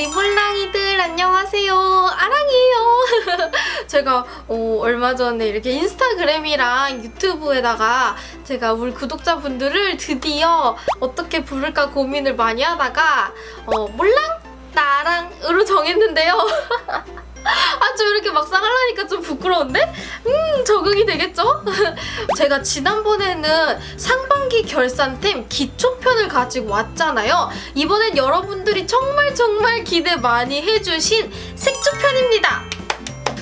우리 몰랑이들 안녕하세요. 아랑이에요. 제가 어, 얼마 전에 이렇게 인스타그램이랑 유튜브에다가 제가 우리 구독자분들을 드디어 어떻게 부를까 고민을 많이 하다가 어, 몰랑 나랑으로 정했는데요. 아, 좀 이렇게 막상 하려니까 좀 부끄러운데? 음, 적응이 되겠죠? 제가 지난번에는 상 결산템 기초편을 가지고 왔잖아요. 이번엔 여러분들이 정말 정말 기대 많이 해주신 색조편입니다.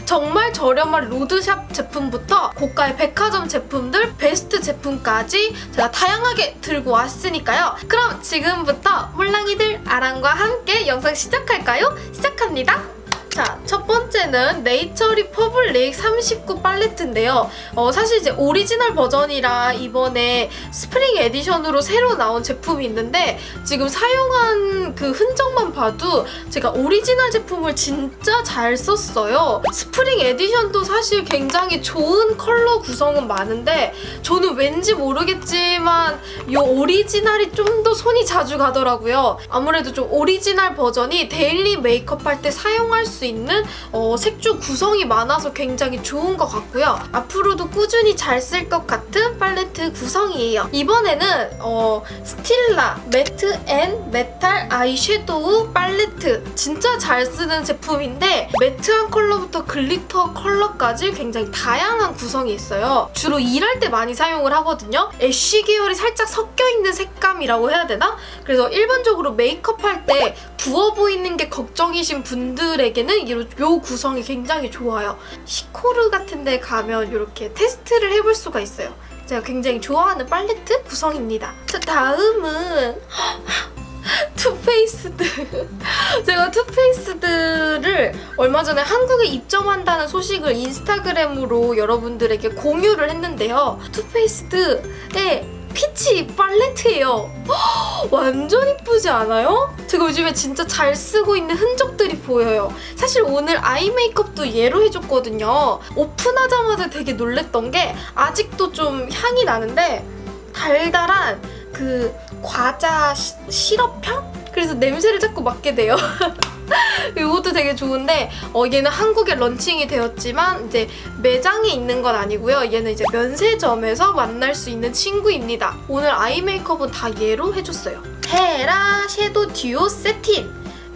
정말 저렴한 로드샵 제품부터 고가의 백화점 제품들, 베스트 제품까지 제가 다양하게 들고 왔으니까요. 그럼 지금부터 몰랑이들 아랑과 함께 영상 시작할까요? 시작합니다. 자, 첫 번째는 네이처 리퍼블릭 39 팔레트인데요. 어, 사실 이제 오리지널 버전이라 이번에 스프링 에디션으로 새로 나온 제품이 있는데 지금 사용한 그 흔적만 봐도 제가 오리지널 제품을 진짜 잘 썼어요. 스프링 에디션도 사실 굉장히 좋은 컬러 구성은 많은데 저는 왠지 모르겠지만 이 오리지널이 좀 더 손이 자주 가더라고요. 아무래도 좀 오리지널 버전이 데일리 메이크업 할 때 사용할 수 있는 어, 색조 구성이 많아서 굉장히 좋은 것 같고요. 앞으로도 꾸준히 잘 쓸 것 같은 팔레트 구성이에요. 이번에는 어, 스틸라 매트 앤 메탈 아이섀도우 팔레트 진짜 잘 쓰는 제품인데 매트한 컬러부터 글리터 컬러까지 굉장히 다양한 구성이 있어요. 주로 일할 때 많이 사용을 하거든요. 애쉬 계열이 살짝 섞여 있는 색감이라고 해야 되나? 그래서 일반적으로 메이크업 할 때 부어 보이는 게 걱정이신 분들에게는 이요 구성이 굉장히 좋아요. 시코르 같은 데 가면 이렇게 테스트를 해볼 수가 있어요. 제가 굉장히 좋아하는 팔레트 구성입니다. 자, 다음은 투페이스드. 제가 투페이스드를 얼마 전에 한국에 입점한다는 소식을 인스타그램으로 여러분들에게 공유를 했는데요. 투페이스드의 피치 팔레트예요. 헉, 완전 이쁘지 않아요? 제가 요즘에 진짜 잘 쓰고 있는 흔적들이 보여요. 사실 오늘 아이 메이크업도 얘로 해줬거든요. 오픈하자마자 되게 놀랬던 게 아직도 좀 향이 나는데 달달한 그 과자 시, 시럽향? 그래서 냄새를 자꾸 맡게 돼요. 이것도 되게 좋은데 어, 얘는 한국에 런칭이 되었지만 이제 매장에 있는 건 아니고요. 얘는 이제 면세점에서 만날 수 있는 친구입니다. 오늘 아이 메이크업은 다 얘로 해줬어요. 헤라 섀도우 듀오 세틴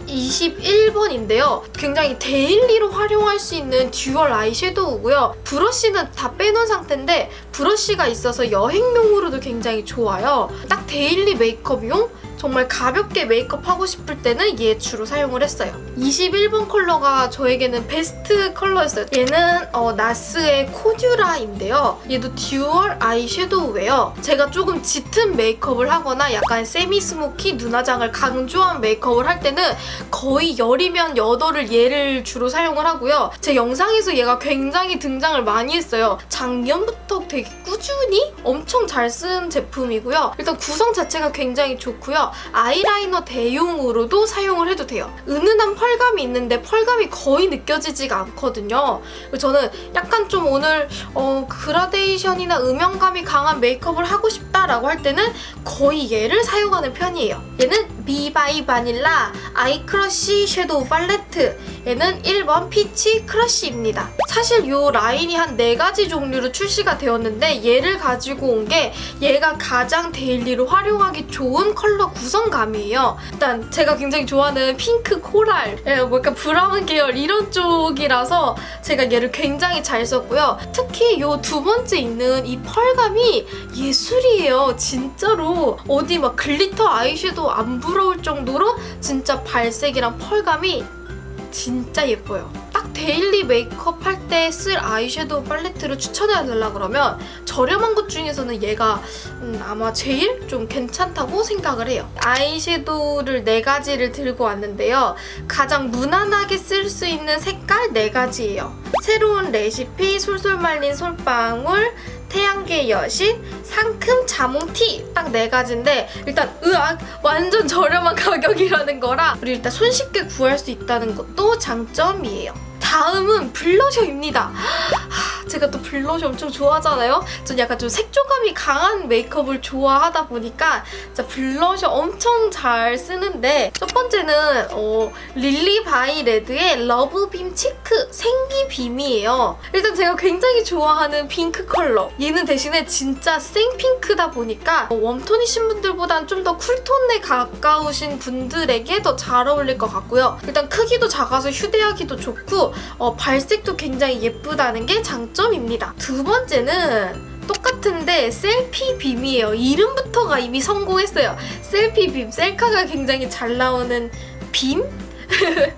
21번인데요. 굉장히 데일리로 활용할 수 있는 듀얼 아이섀도우고요. 브러쉬는 다 빼놓은 상태인데 브러쉬가 있어서 여행용으로도 굉장히 좋아요. 딱 데일리 메이크업용? 정말 가볍게 메이크업 하고 싶을 때는 얘 주로 사용을 했어요. 21번 컬러가 저에게는 베스트 컬러였어요. 얘는 어, 나스의 코듀라인데요. 얘도 듀얼 아이섀도우예요. 제가 조금 짙은 메이크업을 하거나 약간 세미 스모키 눈화장을 강조한 메이크업을 할 때는 거의 열이면 여덟을 얘를 주로 사용을 하고요. 제 영상에서 얘가 굉장히 등장을 많이 했어요. 작년부터 되게 꾸준히 엄청 잘 쓴 제품이고요. 일단 구성 자체가 굉장히 좋고요. 아이라이너 대용으로도 사용을 해도 돼요. 은은한 펄감이 있는데 펄감이 거의 느껴지지가 않거든요. 저는 약간 좀 오늘 어, 그라데이션이나 음영감이 강한 메이크업을 하고 싶다라고 할 때는 거의 얘를 사용하는 편이에요. 얘는 비바이 바닐라 아이 크러쉬 섀도우 팔레트. 얘는 1번 피치 크러쉬입니다. 사실 이 라인이 한 4가지 종류로 출시가 되었는데 얘를 가지고 온 게 얘가 가장 데일리로 활용하기 좋은 컬러 구성감이에요. 일단 제가 굉장히 좋아하는 핑크 코랄, 예, 뭐 약간 브라운 계열 이런 쪽이라서 제가 얘를 굉장히 잘 썼고요. 특히 이 두 번째 있는 이 펄감이 예술이에요. 진짜로 어디 막 글리터 아이섀도우 안 부러울 정도로 진짜 발색이랑 펄감이 진짜 예뻐요. 딱 데일리 메이크업 할 때 쓸 아이섀도우 팔레트를 추천해 달라 그러면 저렴한 것 중에서는 얘가 음, 아마 제일 좀 괜찮다고 생각을 해요. 아이섀도우를 네 가지를 들고 왔는데요. 가장 무난하게 쓸 수 있는 색깔 네 가지예요. 새로운 레시피, 솔솔 말린 솔방울, 태양계 여신, 상큼 자몽티 딱 네 가지인데 일단 으악 완전 저렴한 가격이라는 거라 그리고 일단 손쉽게 구할 수 있다는 것도 장점이에요. 다음은 블러셔입니다. 하, 제가 또 블러셔 엄청 좋아하잖아요. 전 약간 좀 색조감이 강한 메이크업을 좋아하다 보니까 진짜 블러셔 엄청 잘 쓰는데 첫 번째는 어, 릴리 바이 레드의 러브빔 치크 생기빔이에요. 일단 제가 굉장히 좋아하는 핑크 컬러. 얘는 대신에 진짜 생핑크다 보니까 어, 웜톤이신 분들보단 좀 더 쿨톤에 가까우신 분들에게 더 잘 어울릴 것 같고요. 일단 크기도 작아서 휴대하기도 좋고 어, 발색도 굉장히 예쁘다는 게 장점입니다. 두 번째는 똑같은데 셀피 빔이에요. 이름부터가 이미 성공했어요. 셀피 빔, 셀카가 굉장히 잘 나오는 빔?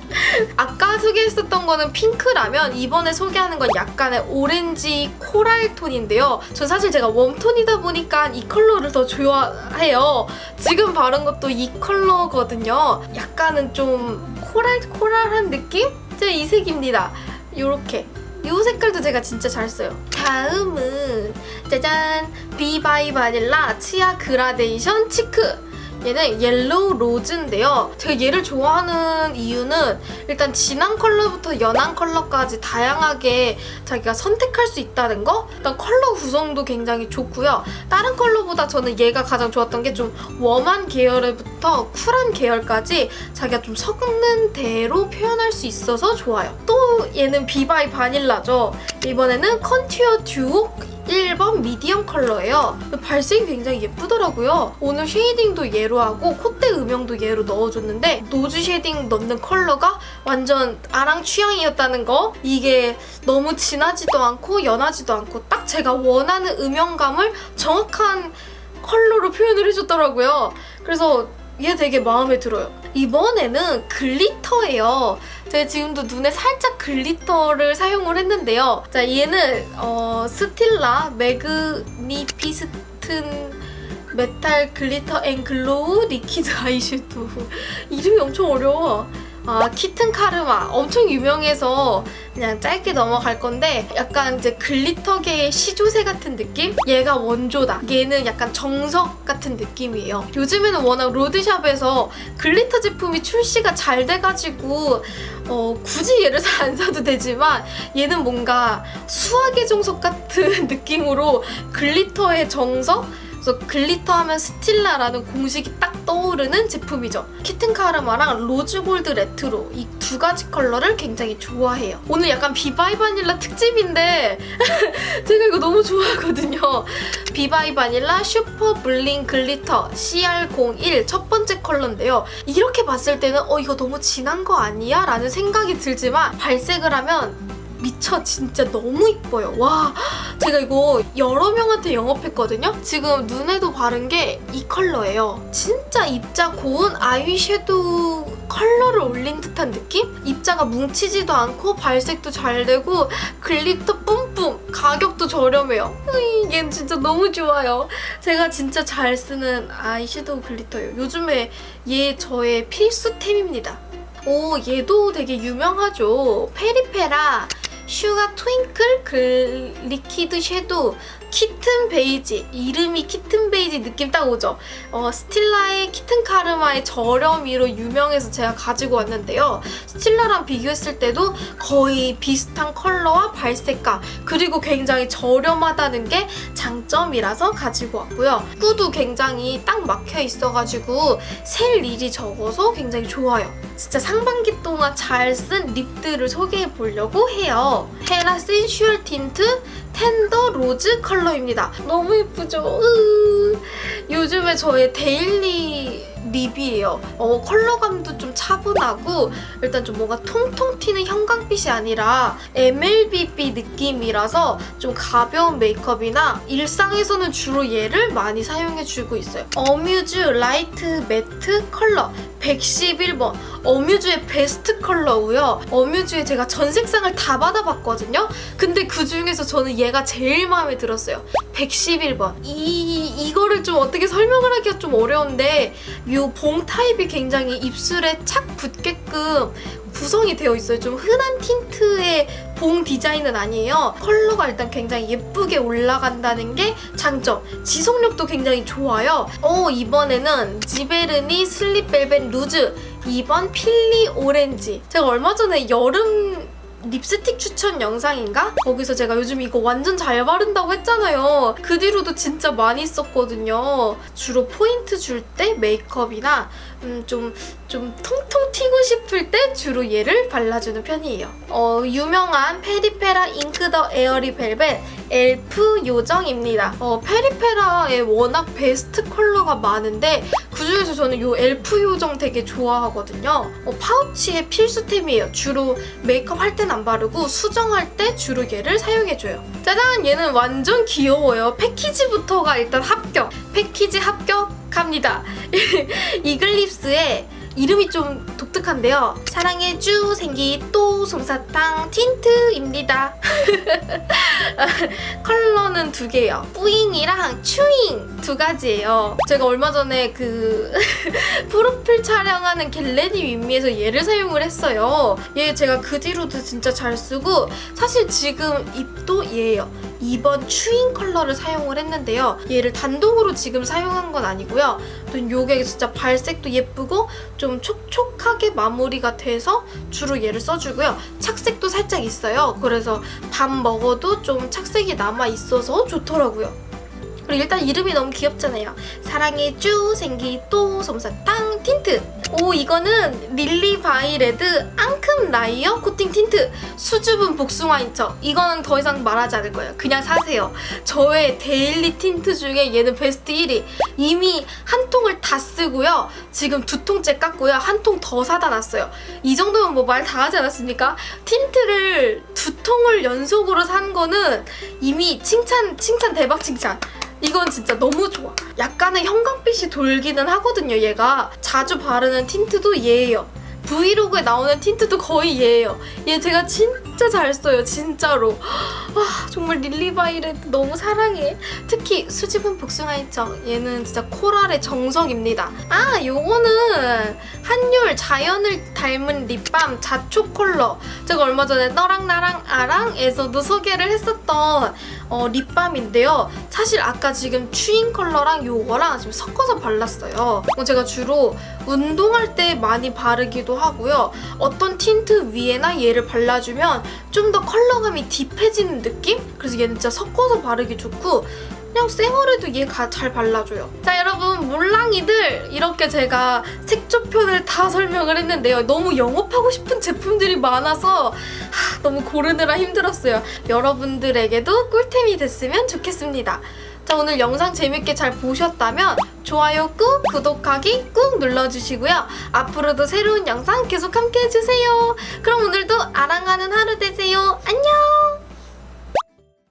아까 소개했었던 거는 핑크라면 이번에 소개하는 건 약간의 오렌지 코랄 톤인데요. 전 사실 제가 웜톤이다 보니까 이 컬러를 더 좋아해요. 지금 바른 것도 이 컬러거든요. 약간은 좀 코랄 코랄한 느낌? 제 이 색입니다. 요렇게. 이 색깔도 제가 진짜 잘 써요. 다음은 짜잔 비바이 바닐라 치아 그라데이션 치크. 얘는 옐로우 로즈인데요. 제가 얘를 좋아하는 이유는 일단 진한 컬러부터 연한 컬러까지 다양하게 자기가 선택할 수 있다는 거. 일단 컬러 구성도 굉장히 좋고요. 다른 컬러보다 저는 얘가 가장 좋았던 게 좀 웜한 계열부터 쿨한 계열까지 자기가 좀 섞는 대로 표현할 수 있어서 좋아요. 또 얘는 비바이 바닐라죠. 이번에는 컨투어 듀오 1번 미디엄 컬러예요. 발색이 굉장히 예쁘더라고요. 오늘 쉐이딩도 얘로 하고 콧대 음영도 얘로 넣어줬는데 노즈 쉐이딩 넣는 컬러가 완전 아랑 취향이었다는 거. 이게 너무 진하지도 않고 연하지도 않고 딱 제가 원하는 음영감을 정확한 컬러로 표현을 해줬더라고요. 그래서 얘 되게 마음에 들어요. 이번에는 글리터예요. 제가 지금도 눈에 살짝 글리터를 사용을 했는데요. 자, 얘는 어, 스틸라 매그니피스튼 메탈 글리터 앤 글로우 리퀴드 아이섀도우 이름이 엄청 어려워. 아, 키튼 카르마 엄청 유명해서 그냥 짧게 넘어갈 건데 약간 이제 글리터계의 시조새 같은 느낌? 얘가 원조다. 얘는 약간 정석 같은 느낌이에요. 요즘에는 워낙 로드샵에서 글리터 제품이 출시가 잘 돼가지고 어, 굳이 얘를 안 사도 되지만 얘는 뭔가 수학의 정석 같은 느낌으로 글리터의 정석? 그래서 글리터 하면 스틸라라는 공식이 딱 떠오르는 제품이죠. 키튼 카르마랑 로즈 골드 레트로 이 두 가지 컬러를 굉장히 좋아해요. 오늘 약간 비바이 바닐라 특집인데 제가 이거 너무 좋아하거든요. 비바이 바닐라 슈퍼 블링 글리터 CR01 첫 번째 컬러인데요. 이렇게 봤을 때는 어 이거 너무 진한 거 아니야? 라는 생각이 들지만 발색을 하면 미쳐 진짜 너무 이뻐요. 와 제가 이거 여러 명한테 영업했거든요. 지금 눈에도 바른 게 이 컬러예요. 진짜 입자 고운 아이섀도우 컬러를 올린 듯한 느낌? 입자가 뭉치지도 않고 발색도 잘 되고 글리터 뿜뿜 가격도 저렴해요. 얘는 진짜 너무 좋아요. 제가 진짜 잘 쓰는 아이섀도우 글리터예요. 요즘에 얘 저의 필수템입니다. 오 얘도 되게 유명하죠. 페리페라 슈가 트윙클? 글 리퀴드 섀도우 키튼 베이지 이름이 키튼 베이지 느낌 딱 오죠? 어, 스틸라의 키튼 카르마의 저렴이로 유명해서 제가 가지고 왔는데요. 스틸라랑 비교했을 때도 거의 비슷한 컬러와 발색감 그리고 굉장히 저렴하다는 게 장점이라서 가지고 왔고요. 후도 굉장히 딱 막혀 있어가지고 셀 일이 적어서 굉장히 좋아요. 진짜 상반기 동안 잘 쓴 립들을 소개해 보려고 해요. 헤라 센슈얼 틴트 텐더 로즈 컬러입니다. 너무 예쁘죠? 으. 요즘에 저의 데일리 립이에요. 어, 컬러감도 좀 차분하고 일단 좀 뭔가 통통 튀는 형광빛이 아니라 MLBB 느낌이라서 좀 가벼운 메이크업이나 일상에서는 주로 얘를 많이 사용해주고 있어요. 어뮤즈 라이트 매트 컬러 111번 어뮤즈의 베스트 컬러고요. 어뮤즈에 제가 전 색상을 다 받아봤거든요. 근데 그 중에서 저는 얘가 제일 마음에 들었어요. 111번. 이 이거를 좀 어떻게 설명을 하기가 좀 어려운데 요 봉 타입이 굉장히 입술에 착 붙게끔 구성이 되어 있어요. 좀 흔한 틴트의 봉 디자인은 아니에요. 컬러가 일단 굉장히 예쁘게 올라간다는 게 장점. 지속력도 굉장히 좋아요. 어, 이번에는 지베르니 슬립 벨벳 루즈 2번 필리 오렌지. 제가 얼마 전에 여름 립스틱 추천 영상인가? 거기서 제가 요즘 이거 완전 잘 바른다고 했잖아요. 그 뒤로도 진짜 많이 썼거든요. 주로 포인트 줄 때 메이크업이나 음, 좀, 좀 통통 튀고 싶을 때 주로 얘를 발라주는 편이에요. 어, 유명한 페리페라 잉크 더 에어리 벨벳 엘프 요정입니다. 어, 페리페라에 워낙 베스트 컬러가 많은데 그중에서 저는 이 엘프 요정 되게 좋아하거든요. 어, 파우치의 필수템이에요. 주로 메이크업 할 땐 안 바르고 수정할 때 주로 얘를 사용해줘요. 짜잔! 얘는 완전 귀여워요. 패키지부터가 일단 합격. 패키지 합격 합니다. 이글립스의 이름이 좀 독특한데요. 사랑의 주 생기 또 솜사탕 틴트입니다. 컬러는 두 개예요. 뿌잉이랑 추잉 두 가지예요. 제가 얼마 전에 그 프로필 촬영하는 겟레디 윈미에서 얘를 사용을 했어요. 얘 제가 그 뒤로도 진짜 잘 쓰고 사실 지금 입도 얘예요. 2번 추잉 컬러를 사용을 했는데요. 얘를 단독으로 지금 사용한 건 아니고요. 또 요게 진짜 발색도 예쁘고 좀 촉촉하게 마무리가 돼서 주로 얘를 써주고요. 착색도 살짝 있어요. 그래서 밥 먹어도 좀 착색이 남아 있어서 좋더라고요. 그리고 일단 이름이 너무 귀엽잖아요. 사랑의 쭈 생기 또 솜사탕 틴트. 오 이거는 릴리 바이 레드 앙큼 라이어 코팅 틴트 수줍은 복숭아 인척. 이거는 더 이상 말하지 않을 거예요. 그냥 사세요. 저의 데일리 틴트 중에 얘는 베스트 1위. 이미 한 통을 다 쓰고요. 지금 두 통째 깠고요. 한 통 더 사다 놨어요. 이 정도면 뭐 말 다 하지 않았습니까? 틴트를 두 통을 연속으로 산 거는 이미 칭찬 칭찬 대박 칭찬. 이건 진짜 너무 좋아. 약간의 형광빛이 돌기는 하거든요, 얘가. 자주 바르는 틴트도 얘예요. 브이로그에 나오는 틴트도 거의 얘예요. 얘 제가 진짜 잘 써요, 진짜로. 와, 정말 릴리바이레드 너무 사랑해. 특히 수집은 복숭아 인정. 얘는 진짜 코랄의 정석입니다. 아, 요거는 한율 자연을 닮은 립밤 자초 컬러. 제가 얼마 전에 너랑 나랑 아랑에서도 소개를 했었던 어, 립밤인데요. 사실 아까 지금 추인 컬러랑 요거랑 지금 섞어서 발랐어요. 어, 제가 주로 운동할 때 많이 바르기도 하고요. 어떤 틴트 위에나 얘를 발라주면 좀 더 컬러감이 딥해지는 느낌? 그래서 얘는 진짜 섞어서 바르기 좋고 그냥 생얼에도 얘잘 발라줘요. 자 여러분 몰랑이들 이렇게 제가 색조편을 다 설명을 했는데요. 너무 영업하고 싶은 제품들이 많아서 하, 너무 고르느라 힘들었어요. 여러분들에게도 꿀템이 됐으면 좋겠습니다. 자 오늘 영상 재밌게 잘 보셨다면 좋아요 꾹 구독하기 꾹 눌러주시고요. 앞으로도 새로운 영상 계속 함께 해주세요. 그럼 오늘도 아랑하는 하루 되세요. 안녕!